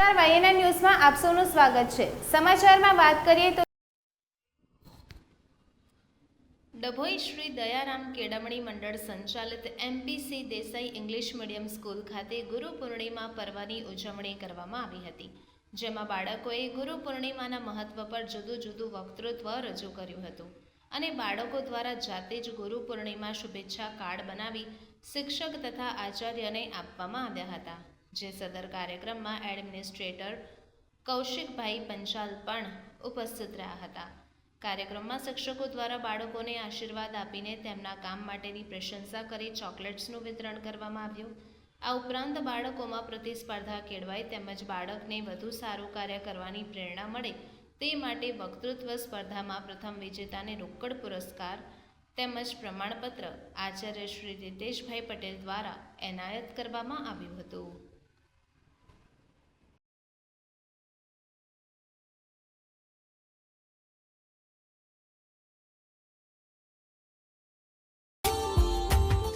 YNN ન્યૂઝમાં આપ સૌનું સ્વાગત છે. સમાચારમાં વાત કરીએ તો ડભોઈ શ્રી દયારામ કેળવણી મંડળ સંચાલિત MPC Desai English medium school ખાતે ગુરુ પૂર્ણિમા પર્વની ઉજવણી કરવામાં આવી હતી, જેમાં બાળકોએ ગુરુ પૂર્ણિમાના મહત્વ પર જુદું જુદું વક્તૃત્વ રજૂ કર્યું હતું અને બાળકો દ્વારા જાતે જ ગુરુ પૂર્ણિમા શુભેચ્છા કાર્ડ બનાવી શિક્ષક તથા આચાર્યને આપવામાં આવ્યા હતા. જે સદર કાર્યક્રમમાં એડમિનિસ્ટ્રેટર કૌશિકભાઈ પંચાલ પણ ઉપસ્થિત રહ્યા હતા. કાર્યક્રમમાં શિક્ષકો દ્વારા બાળકોને આશીર્વાદ આપીને તેમના કામ માટેની પ્રશંસા કરી ચોકલેટ્સનું વિતરણ કરવામાં આવ્યું. આ ઉપરાંત બાળકોમાં પ્રતિસ્પર્ધા કેળવાય તેમજ બાળકને વધુ સારું કાર્ય કરવાની પ્રેરણા મળે તે માટે વક્તૃત્વ સ્પર્ધામાં પ્રથમ વિજેતાને રોકડ પુરસ્કાર તેમજ પ્રમાણપત્ર આચાર્ય શ્રી રીતેશભાઈ પટેલ દ્વારા એનાયત કરવામાં આવ્યું હતું.